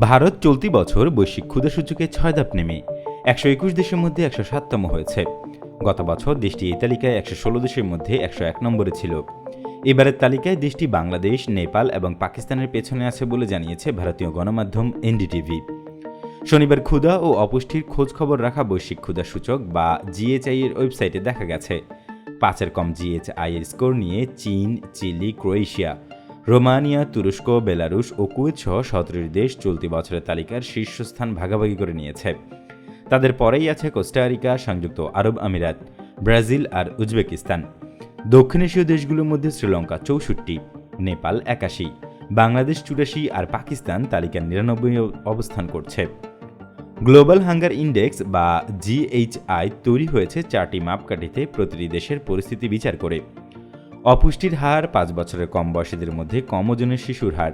ভারত চলতি বছর বৈশ্বিক ক্ষুদা সূচকে ছয় ধাপ নেমে একশো একুশ দেশের মধ্যে একশো সাততম হয়েছে। গত বছর দেশটি এই তালিকায় একশো ষোলো দেশের মধ্যে একশো এক নম্বরে ছিল। এবারের তালিকায় দেশটি বাংলাদেশ, নেপাল এবং পাকিস্তানের পেছনে আছে বলে জানিয়েছে ভারতীয় গণমাধ্যম এনডিটিভি। শনিবার ক্ষুধা ও অপুষ্টির খোঁজ খবর রাখা বৈশ্বিক ক্ষুদা সূচক বা জিএচআই এর ওয়েবসাইটে দেখা গেছে। পাঁচের কম জিএচআই এর স্কোর নিয়ে চীন, চিলি, ক্রোয়েশিয়া রোমানিয়া, তুরস্ক, বেলারুশ ও কুয়েত সহ সতেরোটি দেশ চলতি বছরের তালিকার শীর্ষস্থান ভাগাভাগি করে নিয়েছে। তাদের পরেই আছে কোস্টারিকা সংযুক্ত আরব আমিরাত, ব্রাজিল আর উজবেকিস্তান। দক্ষিণ এশীয় দেশগুলোর মধ্যে শ্রীলঙ্কা চৌষট্টি, নেপাল একাশি, বাংলাদেশ চুরাশি আর পাকিস্তান তালিকার নিরানব্বই অবস্থান করছে। গ্লোবাল হাঙ্গার ইন্ডেক্স বা জিএইচআই তৈরি হয়েছে চারটি মাপকাঠিতে প্রতিটি দেশের পরিস্থিতি বিচার করে। অপুষ্টির হার পাঁচ বছরের কম বয়সীদের মধ্যে কম ওজনের শিশুর হার।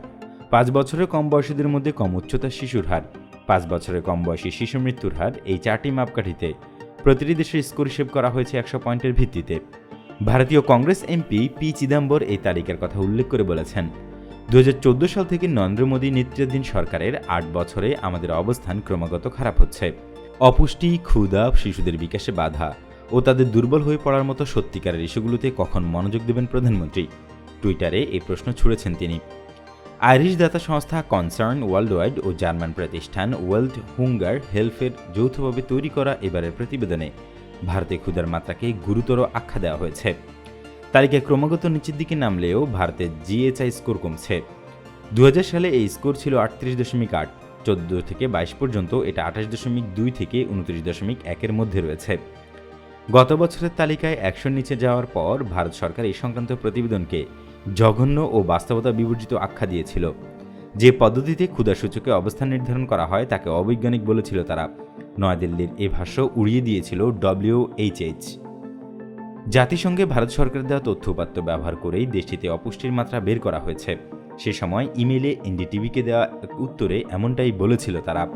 পাঁচ বছরের কম বয়সীদের মধ্যে কম উচ্চতার শিশুর হার। পাঁচ বছরের কম বয়সী শিশু মৃত্যুর হার এই চারটি মাপকাঠিতে। প্রতিটি দেশের স্কোর হিসেব করা হয়েছে একশো পয়েন্টের ভিত্তিতে। ভারতীয় কংগ্রেস এমপি পি চিদাম্বর এই তালিকার কথা উল্লেখ করে বলেছেন দু হাজার চোদ্দ সাল থেকে নরেন্দ্র মোদী নেতৃত্বাধীন সরকারের আট বছরে আমাদের অবস্থান ক্রমাগত খারাপ হচ্ছে। অপুষ্টি, ক্ষুধা, শিশুদের বিকাশে বাধা ও তাদের দুর্বল হয়ে পড়ার মতো সত্যিকারের ইস্যুগুলোতে কখন মনোযোগ দেবেন প্রধানমন্ত্রী? টুইটারে এই প্রশ্ন ছুড়েছেন তিনি। আইরিশ দাতা সংস্থা কনসার্ন ওয়ার্ল্ড ওয়াইড ও জার্মান প্রতিষ্ঠান ওয়ার্ল্ড হুঙ্গার হেলফের যৌথভাবে তৈরি করা এবারের প্রতিবেদনে ভারতে ক্ষুধার মাত্রাকে গুরুতর আখ্যা দেওয়া হয়েছে। তালিকায় ক্রমাগত নিচের দিকে নামলেও ভারতের জিএচআই স্কোর কমছে। দু হাজার সালে এই স্কোর ছিল আটত্রিশ দশমিক আট, চোদ্দ থেকে বাইশ পর্যন্ত, এটা আঠাশ দশমিক দুই থেকে উনত্রিশ দশমিক একের মধ্যে রয়েছে। গত বছরের তালিকায় একশোর নিচে যাওয়ার পর ভারত সরকার এই সংক্রান্ত প্রতিবেদনকে জঘন্য ও বাস্তবতা বিবর্জিত আখ্যা দিয়েছিল। যে পদ্ধতিতে ক্ষুদাসূচকে অবস্থান নির্ধারণ করা হয় তাকে অবৈজ্ঞানিক বলেছিল তারা। নয়াদিল্লির এ ভাষ্য উড়িয়ে দিয়েছিল ডব্লিউএইচএইচ জাতিসংঘে ভারত সরকারের দেওয়া তথ্যপাত্র ব্যবহার করেই দেশটিতে অপুষ্টির মাত্রা বের করা হয়েছে। সে সময় ইমেলে এনডিটিভিকে দেওয়া উত্তরে এমনটাই বলেছিল তারা।